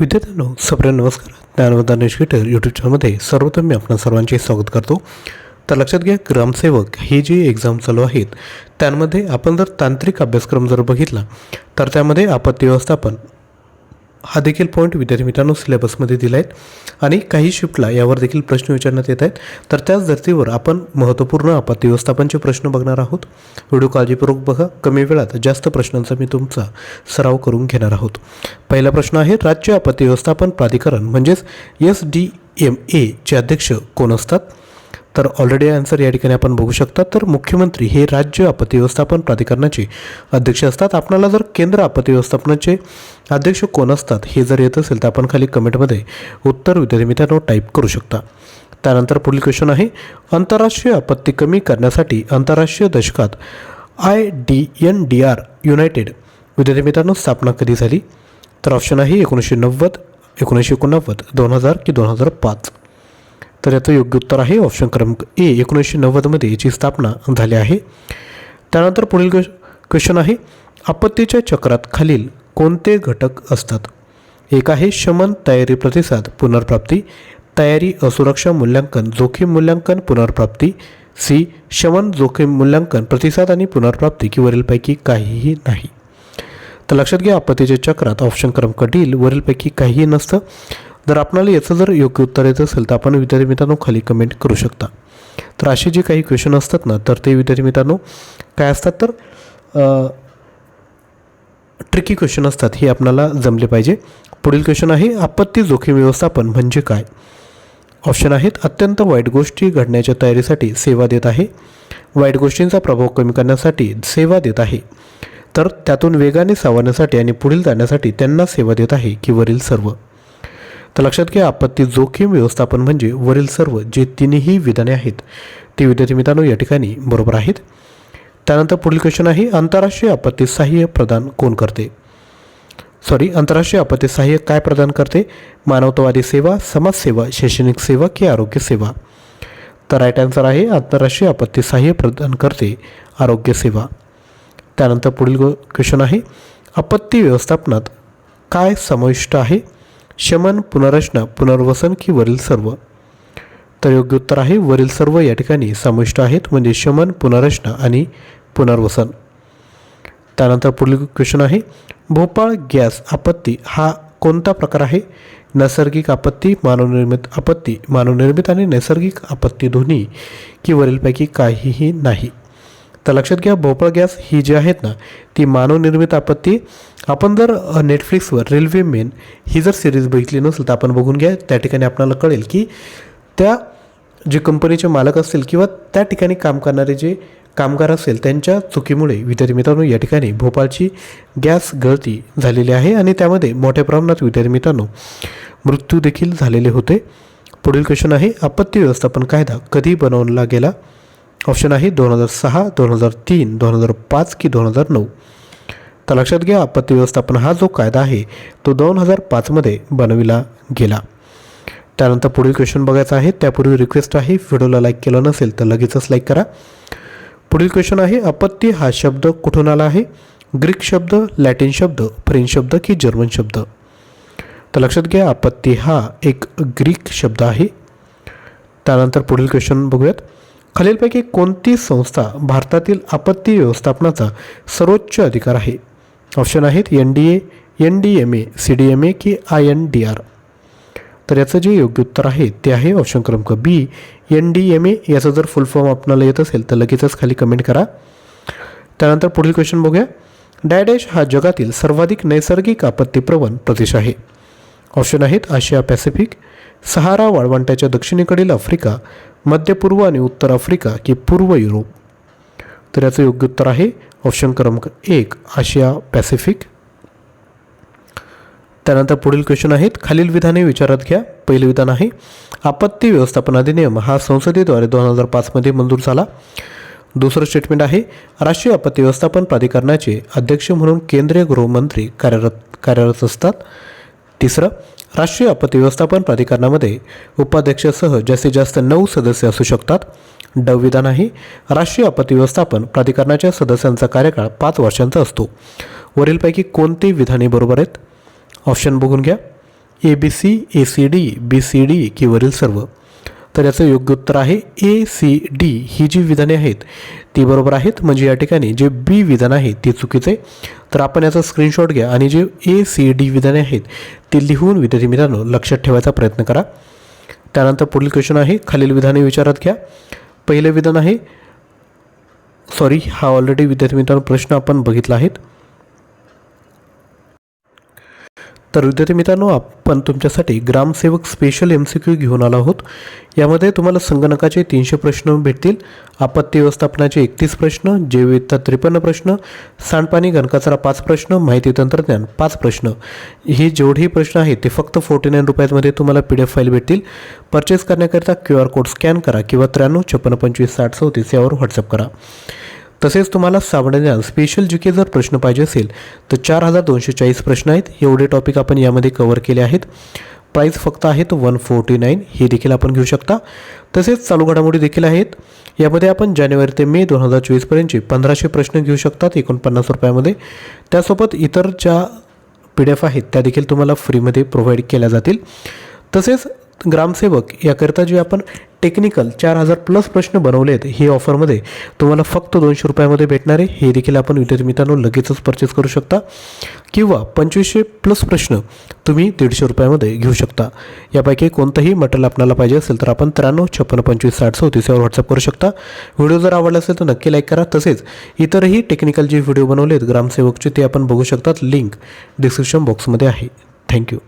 विद्यार्थ्यांनो सप्रिय नमस्कार. ज्ञानवंतान educator YouTube चॅनलमध्ये सर्वोत्तम मी आपणा सर्वांचे स्वागत करतो. तर लक्षात घ्या ग्रामसेवक हे जे एक्झाम चालू आहेत त्यांमध्ये आपण जर तांत्रिक अभ्यासक्रम जर बघितला तर त्यामध्ये आपत्ती व्यवस्थापन हा देखील पॉईंट विद्यार्थी मित्रांनो सिलेबसमध्ये दिला आहेत आणि काही शिफ्टला यावर देखील प्रश्न विचारण्यात येत आहेत. तर त्याच धर्तीवर आपण महत्त्वपूर्ण आपत्ती व्यवस्थापनचे प्रश्न बघणार आहोत. व्हिडिओ काळजीपूर्वक बघा. कमी वेळात जास्त प्रश्नांचा मी तुमचा सराव करून घेणार आहोत. पहिला प्रश्न आहे राज्य आपत्ती व्यवस्थापन प्राधिकरण म्हणजेच एस डी एम एचे अध्यक्ष कोण असतात? तर ऑलरेडी आन्सर या ठिकाणी आपण बघू शकता. तर मुख्यमंत्री हे राज्य आपत्ती व्यवस्थापन प्राधिकरणाचे अध्यक्ष असतात. आपणाला जर केंद्र आपत्ती व्यवस्थापनाचे अध्यक्ष कोण असतात हे जर येत असेल तर आपण खाली कमेंटमध्ये उत्तर विद्यार्थी मित्रांनो टाईप करू शकता. त्यानंतर पुढील क्वेश्चन आहे आंतरराष्ट्रीय आपत्ती कमी करण्यासाठी आंतरराष्ट्रीय दशकात I D N D R united विद्यार्थी मित्रांनो स्थापना कधी झाली? तर ऑप्शन आहे एकोणीसशे नव्वद एकोणीसशे एकोणनव्वद दोन हजार की दोन हजार पाच. तर याचं योग्य उत्तर आहे ऑप्शन क्रमांक ए एकोणीसशे नव्वदमध्ये याची स्थापना झाली आहे. त्यानंतर पुढील क्वेश्चन आहे आपत्तीच्या चक्रात खालील कोणते घटक असतात? एक आहे शमन तयारी प्रतिसाद पुनर्प्राप्ती. तयारी असुरक्षा मूल्यांकन जोखीम मूल्यांकन पुनर्प्राप्ती. सी शमन जोखीम मूल्यांकन प्रतिसाद आणि पुनर्प्राप्ती की वरीलपैकी काहीही नाही. तर लक्षात घ्या आपत्तीच्या चक्रात ऑप्शन क्रमांक डील वरीलपैकी काहीही नसतं. जर आपल्याला याचं जर योग्य उत्तर येत असेल तर आपण विद्यार्थी मित्रांनो खाली कमेंट करू शकता. तर असे जे काही क्वेश्चन असतात ना तर ते विद्यार्थी मित्रांनो काय असतात तर ट्रिकी क्वेश्चन असतात हे आपल्याला जमले पाहिजे. पुढील क्वेश्चन आहे आपत्ती जोखीम व्यवस्थापन म्हणजे काय? ऑप्शन आहेत अत्यंत वाईट गोष्टी घडण्याच्या तयारीसाठी सेवा देत आहे. वाईट गोष्टींचा प्रभाव कमी करण्यासाठी सेवा देत आहे. तर त्यातून वेगाने सावरण्यासाठी आणि पुढील जाण्यासाठी त्यांना सेवा देत आहे की वरील सर्व. तर लक्षात घ्या आपत्ती जोखीम व्यवस्थापन म्हणजे वरील सर्व जे तिन्ही विधाने आहेत ते विद्यार्थी मित्रांनो या ठिकाणी बरोबर आहेत. त्यानंतर पुढील क्वेश्चन आहे आंतरराष्ट्रीय आपत्ती सहाय्य प्रदान कोण करते? सॉरी आंतरराष्ट्रीय आपत्ती सहाय्य काय प्रदान करते? मानवतावादी सेवा समाजसेवा शैक्षणिक सेवा की आरोग्य सेवा? तर राईट आन्सर आहे आंतरराष्ट्रीय आपत्ती सहाय्य प्रदान करते आरोग्य सेवा. त्यानंतर पुढील क्वेश्चन आहे आपत्ती व्यवस्थापनात काय समाविष्ट आहे? शमन पुनर्रचना पुनर्वसन की वरील सर्व? तर योग्य उत्तर आहे वरील सर्व या ठिकाणी समाविष्ट आहेत म्हणजे शमन पुनर्रचना आणि पुनर्वसन. त्यानंतर पुढील क्वेश्चन आहे भोपाळ गॅस आपत्ती हा कोणता प्रकार आहे? नैसर्गिक आपत्ती मानवनिर्मित आपत्ती मानवनिर्मित आणि नैसर्गिक आपत्ती दोन्ही की वरीलपैकी काहीही नाही. तर लक्षात घ्या भोपाळ गॅस ही जी आहेत ना ती मानवनिर्मित आपत्ती. आपण जर नेटफ्लिक्सवर रेल्वे मेन ही जर सिरीज बघितली नसेल तर आपण बघून घ्या. त्या ठिकाणी आपल्याला कळेल की त्या जे कंपनीचे मालक असतील किंवा त्या ठिकाणी काम करणारे जे कामगार असेल त्यांच्या चुकीमुळे विद्यार्थी मित्रांनो या ठिकाणी भोपाळची गॅस गळती झालेली आहे आणि त्यामध्ये मोठ्या प्रमाणात विद्यार्थी मित्रांनो मृत्यू देखील झालेले होते. पुढील क्वेश्चन आहे आपत्ती व्यवस्थापन कायदा कधी बनवला गेला? ऑप्शन आहे दोन हजार सहा दोन हजार तीन दोन हजार पाच की दोन हजार नऊ. तर लक्षात घ्या आपत्ती व्यवस्थापन हा जो कायदा आहे तो दोन हजार पाचमध्ये बनविला गेला. त्यानंतर पुढील क्वेश्चन बघायचा आहे. त्यापूर्वी रिक्वेस्ट आहे व्हिडिओला लाईक केलं नसेल तर लगेचच लाईक करा. पुढील क्वेश्चन आहे आपत्ती हा शब्द कुठून आला आहे? ग्रीक शब्द लॅटिन शब्द फ्रेंच शब्द की जर्मन शब्द? तर लक्षात घ्या आपत्ती हा एक ग्रीक शब्द आहे. त्यानंतर पुढील क्वेश्चन बघूयात. खालीलपैकी कोणती संस्था भारतातील आपत्ती व्यवस्थापनाचा सर्वोच्च अधिकार आहे? ऑप्शन आहेत N D A N D M A C D M A की आय एन डी आर. तर याचं जे योग्य उत्तर आहे ते आहे ऑप्शन क्रमांक B N D M A. याचं जर फुल फॉर्म आपल्याला येत असेल तर लगेचच खाली कमेंट करा. त्यानंतर पुढील क्वेश्चन बघूया. डायडॅश हा जगातील सर्वाधिक नैसर्गिक आपत्तीप्रवण प्रदेश आहे. ऑप्शन आहेत आशिया पॅसिफिक सहारा वाळवंट्याच्या दक्षिणेकडील आफ्रिका मध्य पूर्व आणि उत्तर आफ्रिका की पूर्व युरोप. तर याचं योग्य उत्तर आहे ऑप्शन क्रमांक एक आशिया पॅसिफिक. त्यानंतर पुढील क्वेश्चन आहेत. खालील विधाने विचारात घ्या. पहिले विधान आहे आपत्ती व्यवस्थापन अधिनियम हा संसदेद्वारे दोन हजार पाचमध्ये मंजूर झाला. दुसरं स्टेटमेंट आहे राष्ट्रीय आपत्ती व्यवस्थापन प्राधिकरणाचे अध्यक्ष म्हणून केंद्रीय गृहमंत्री कार्यरत कार्यरत असतात. तिसरं राष्ट्रीय आपत्ती व्यवस्थापन प्राधिकरणामध्ये उपाध्यक्षसह जास्तीत जास्त नऊ सदस्य असू शकतात. डव विधान आहे राष्ट्रीय आपत्ती व्यवस्थापन प्राधिकरणाच्या सदस्यांचा कार्यकाळ पाच वर्षांचा असतो. वरीलपैकी कोणती विधाने बरोबर आहेत? ऑप्शन बघून घ्या. A B C A C D B C D की वरील सर्व. तर याचं योग्य उत्तर आहे ए सी डी. ही जी विधाने आहेत ती बरोबर आहेत. म्हणजे या ठिकाणी जे बी विधान आहे ते चुकीचे. तर आपण याचा स्क्रीनशॉट घ्या आणि जे ए सी डी विधाने आहेत ते लिहून विद्यार्थी मित्रांनो लक्षात ठेवायचा प्रयत्न करा. त्यानंतर पुढील क्वेश्चन आहे खालील विधाने विचारात घ्या. पहिलं विधान आहे सॉरी हा ऑलरेडी विद्यार्थी मित्रांनो प्रश्न आपण बघितला आहेत तर विद्यार्थी मित्रांनो आपण तुमच्यासाठी ग्रामसेवक स्पेशल एम सी क्यू घेऊन आलो आहोत. यामध्ये तुम्हाला संगणकाचे तीनशे प्रश्न भेटतील आपत्ती व्यवस्थापनाचे एकतीस प्रश्न जैविकता त्रेपन्न प्रश्न सांडपाणी घनकचरा पाच प्रश्न माहिती तंत्रज्ञान पाच प्रश्न. हे जेवढेही प्रश्न आहेत ते फक्त फोर्टी नाईन रुपयामध्ये तुम्हाला पी डी एफ फाईल भेटतील. परचेस करण्याकरिता क्यू आर कोड स्कॅन करा किंवा त्र्याण्णव छप्पन्न पंचवीस साठ चौतीस यावर व्हॉट्सअप करा. तसेच तुम्हाला सामान्य स्पेशल जी के जर प्रश्न पाहिजे असेल तर चार हजार दोनशे चाळीस प्रश्न आहेत. एवढे टॉपिक आपण यामध्ये कवर केले आहेत. प्राईस फक्त आहेत वन फोर्टी नाईन हे देखील आपण घेऊ शकता. तसेच चालू घडामोडी देखील आहेत. यामध्ये आपण जानेवारी ते मे दोन हजार चोवीसपर्यंतचे पंधराशे प्रश्न घेऊ शकतात एकोणपन्नास रुपयामध्ये. त्यासोबत इतर ज्या पी डी एफ आहेत त्या देखील तुम्हाला फ्रीमध्ये प्रोव्हाइड केल्या जातील. तसेच ग्रामसेवक याकरिता जे आपण टेक्निकल चार हजार प्लस प्रश्न बनवले आहेत हे ऑफरमध्ये तुम्हाला फक्त दोनशे रुपयामध्ये भेटणारे हे देखील आपण विद्यार्थी मित्रांनो लगेचच परचेस करू शकता. किंवा पंचवीसशे प्लस प्रश्न तुम्ही दीडशे रुपयामध्ये घेऊ शकता. यापैकी कोणतंही मटेरियल आपल्याला पाहिजे असेल तर आपण त्र्याण्णव छप्पन्न पंचवीस साठ चौतीस यावर व्हॉट्सअप करू शकता. व्हिडिओ जर आवडला असेल तर नक्की लाईक करा. तसेच इतरही टेक्निकल जे व्हिडिओ बनवले आहेत ग्रामसेवकचे ते आपण बघू शकतात. लिंक डिस्क्रिप्शन बॉक्समध्ये आहे. थँक्यू